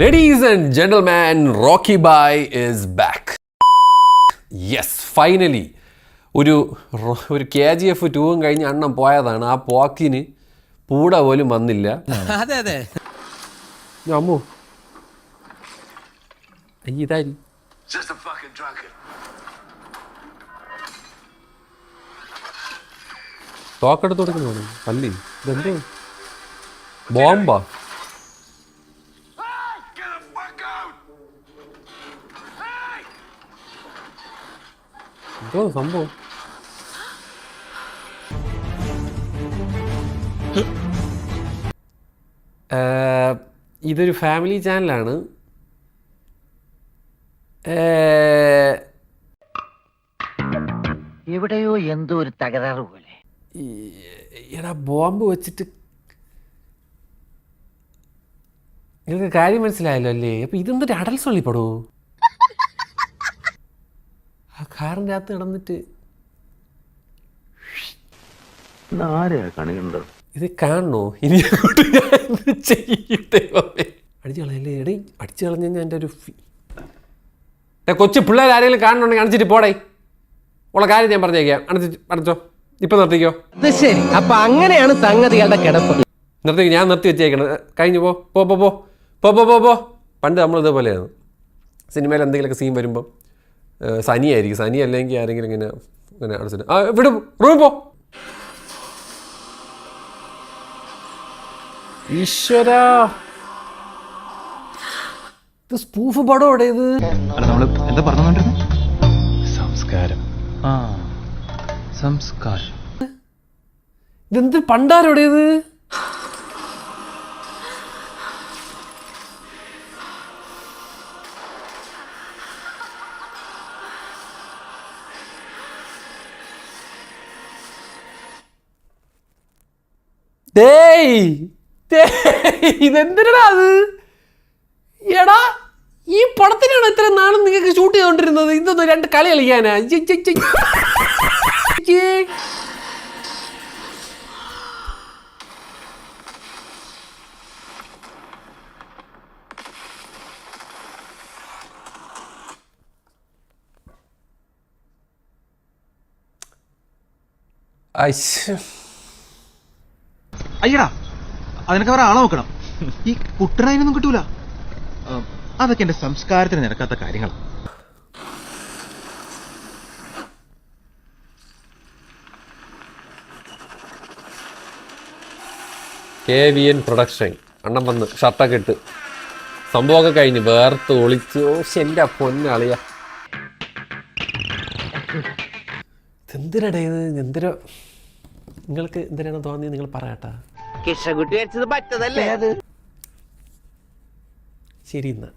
Ladies and gentleman Rocky bhai is back yes finally ഒരു ഒരു K G F ടൂവും കഴിഞ്ഞ് അണ്ണം പോയതാണ്. ആ പോക്കിന് പൂട പോലും വന്നില്ല. അതെ അതെ. അമ്മു. ഇതായി Just a fucking drunkard. തോക്കെടുത്ത് കൊടുക്കുന്നു പല്ലി. ഇതെന്തോ? ബോംബാ? എന്തോ സംഭവം? ഇതൊരു ഫാമിലി ചാനലാണ്. എവിടെയോ എന്തോ ഒരു തകരാറ് പോലെ. എടാ ബോംബ് വെച്ചിട്ട് നിങ്ങൾക്ക് കാര്യം മനസ്സിലായല്ലോ അല്ലേ? അപ്പൊ ഇതെന്തൊരു അടൽ സൊള്ളിപ്പെടൂ ആ കാറിന്റെ അകത്ത് കിടന്നിട്ട് ഇത് കാണണോ? ഇനി അടിച്ചു കളയല്ലേ? എടേ അടിച്ചു കളഞ്ഞ ഞാൻ എന്റെ ഒരു കൊച്ചു പിള്ളേർ ആരെങ്കിലും കാണണമെങ്കിൽ അണിച്ചിട്ട് പോടേ. ഉള്ള കാര്യം ഞാൻ പറഞ്ഞേക്കാം. അണിച്ച്. അടച്ചോ ഇപ്പൊ നിർത്തിക്കോ. ശരി. അപ്പൊ അങ്ങനെയാണ് സംഗതികളുടെ കിടപ്പ്. നിർത്തിക്കോ. ഞാൻ നിർത്തി വെച്ചേക്കണത്. കഴിഞ്ഞു പോ. പോ പോ പോ. പോ പോ പോ പണ്ട് നമ്മൾ ഇതുപോലെയാണ് സിനിമയിൽ എന്തെങ്കിലുമൊക്കെ സീൻ വരുമ്പോൾ സനിയായിരിക്കും സനി അല്ലെങ്കിൽ ആരെങ്കിലും ഇങ്ങനെ ഇങ്ങനെ അടച്ചിട്ട്. ആ വിടും റൂമിൽ പോ. ഈശ്വര. ഇത് സ്പൂഫ് പടം ഇവിടെ ഇത്? എന്താ പറഞ്ഞു സംസ്കാരം. ആ സംസ്കാരം. ഇതെന്ത് പണ്ടാരോടെ ഡേയ് ഇതെന്തിനാ അത്? എടാ ഈ പടത്തിനാണ് ഇത്ര നാളും നിങ്ങൾക്ക് ഷൂട്ട് ചെയ്തോണ്ടിരുന്നത്? ഇതൊന്നും രണ്ട് കളി കളിക്കാനാ. ഇയ്യ് അയ്യടാ അതിനൊക്കെ വേറെ ആളെ നോക്കണം. ഈ കുട്ടനായിനൊന്നും കിട്ടൂല. അതൊക്കെ എന്റെ സംസ്കാരത്തിന് നിരക്കാത്ത കാര്യങ്ങളാണ് കെ വി എൻ പ്രൊഡക്ഷൻ. അണ്ണൻ വന്ന് ഷർട്ടൊക്കെ ഇട്ട്. സംഭവമൊക്കെ കഴിഞ്ഞ് വേർത്ത് ഒളിച്ച്. ഓ എന്റെ പൊന്നളിയ എന്തിനടേ എന്തിനോ നിങ്ങൾക്ക് എന്തിനാണ് തോന്നിയത്? നിങ്ങൾ പറയട്ടാ. കിഷകുട്ടി വെച്ചത് പറ്റതല്ലേ? അത് ശരി എന്നാ.